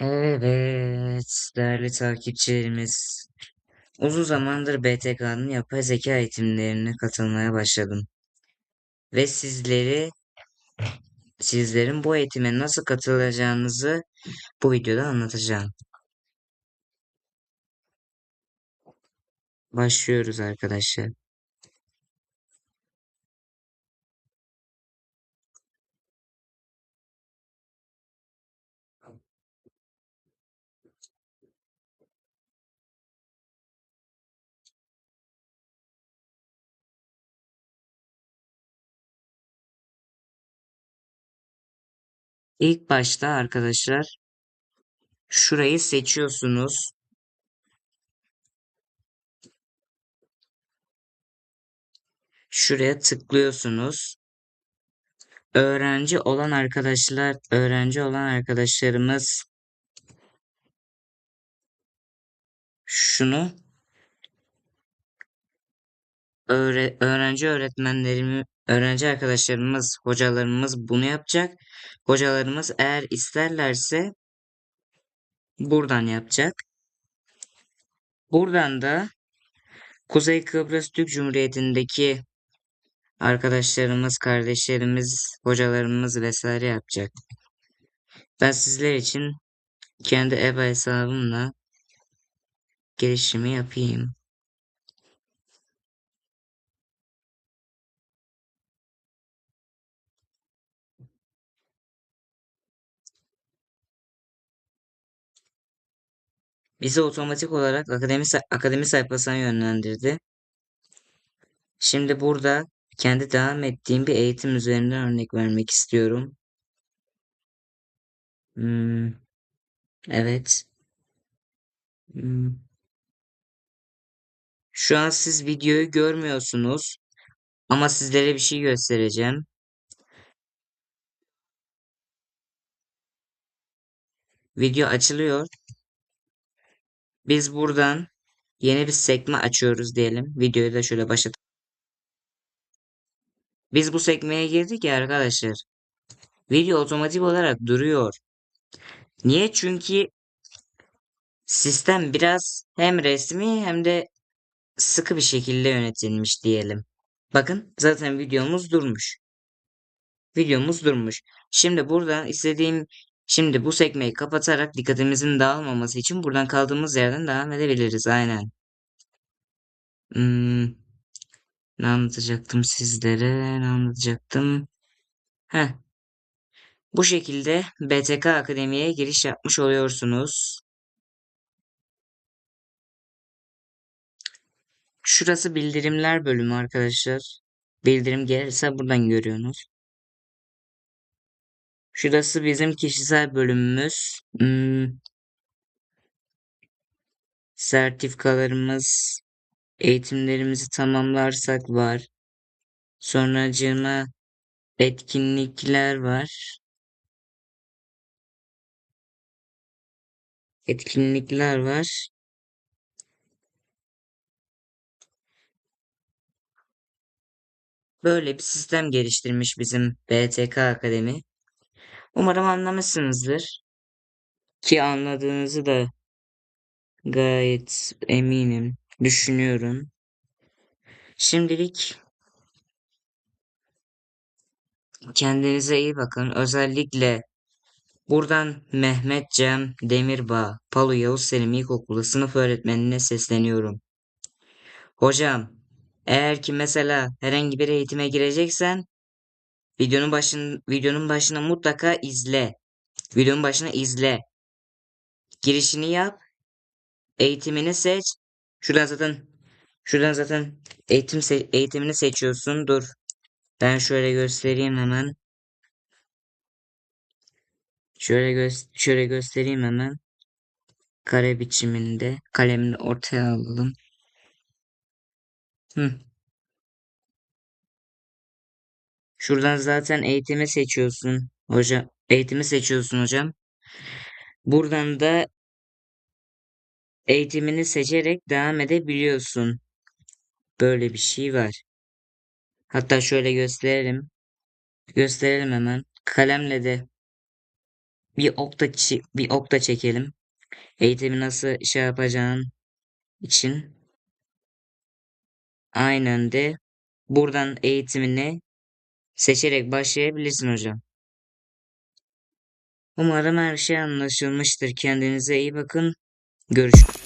Evet, değerli takipçilerimiz. Uzun zamandır BTK'nın yapay zeka eğitimlerine katılmaya başladım. Ve sizleri, sizlerin bu eğitime nasıl katılacağınızı bu videoda anlatacağım. Başlıyoruz arkadaşlar. İlk başta arkadaşlar şurayı seçiyorsunuz. Şuraya tıklıyorsunuz. Öğrenci olan arkadaşlar, öğrenci olan arkadaşlarımız şunu öğre öğrenci öğretmenlerimi, öğrenci arkadaşlarımız, hocalarımız bunu yapacak. Hocalarımız eğer isterlerse buradan yapacak. Buradan da Kuzey Kıbrıs Türk Cumhuriyeti'ndeki arkadaşlarımız, kardeşlerimiz, hocalarımız vesaire yapacak. Ben sizler için kendi EBA hesabımla girişimi yapayım. Bizi otomatik olarak akademi, akademi sayfasına yönlendirdi. Şimdi burada kendi devam ettiğim bir eğitim üzerinden örnek vermek istiyorum. Hmm, evet. Hmm. Şu an siz videoyu görmüyorsunuz ama sizlere bir şey göstereceğim. Video açılıyor. Biz buradan yeni bir sekme açıyoruz diyelim. Videoyu da şöyle başlat. Biz bu sekmeye girdik ya arkadaşlar. Video otomatik olarak duruyor. Niye? Çünkü sistem biraz hem resmi hem de sıkı bir şekilde yönetilmiş diyelim. Bakın zaten videomuz durmuş. Videomuz durmuş. Şimdi buradan istediğim şimdi bu sekmeyi kapatarak dikkatimizin dağılmaması için buradan kaldığımız yerden devam edebiliriz. Aynen. Hmm, ne anlatacaktım sizlere? Ne anlatacaktım? Heh. Bu şekilde BTK Akademi'ye giriş yapmış oluyorsunuz. Şurası bildirimler bölümü arkadaşlar. Bildirim gelirse buradan görüyorsunuz. Şurası bizim kişisel bölümümüz. Hmm. Sertifikalarımız, eğitimlerimizi tamamlarsak var. Sonracığıma etkinlikler var. Etkinlikler var. Böyle bir sistem geliştirmiş bizim BTK Akademi. Umarım anlamışsınızdır. Ki anladığınızı da gayet eminim, düşünüyorum. Şimdilik kendinize iyi bakın. Özellikle buradan Mehmet Cem Demirbağ, Palu Yavuz Selim İlkokulu sınıf öğretmenine sesleniyorum. Hocam, eğer ki mesela herhangi bir eğitime gireceksen videonun başın videonun başına mutlaka izle. Videonun başına izle. Girişini yap. Eğitimini seç. Şuradan zaten şuradan zaten eğitim se eğitimini seçiyorsun. Dur. Ben şöyle göstereyim hemen. Şöyle gö şöyle göstereyim hemen. Kare biçiminde kalemini ortaya alalım. Hı. Şuradan zaten eğitimi seçiyorsun hocam. Eğitimi seçiyorsun hocam. Buradan da eğitimini seçerek devam edebiliyorsun. Böyle bir şey var. Hatta şöyle gösterelim. Gösterelim hemen. Kalemle de bir okta bir okta çekelim. Eğitimi nasıl şey yapacağın için. Aynen de buradan eğitimini seçerek başlayabilirsin hocam. Umarım her şey anlaşılmıştır. Kendinize iyi bakın. Görüşürüz.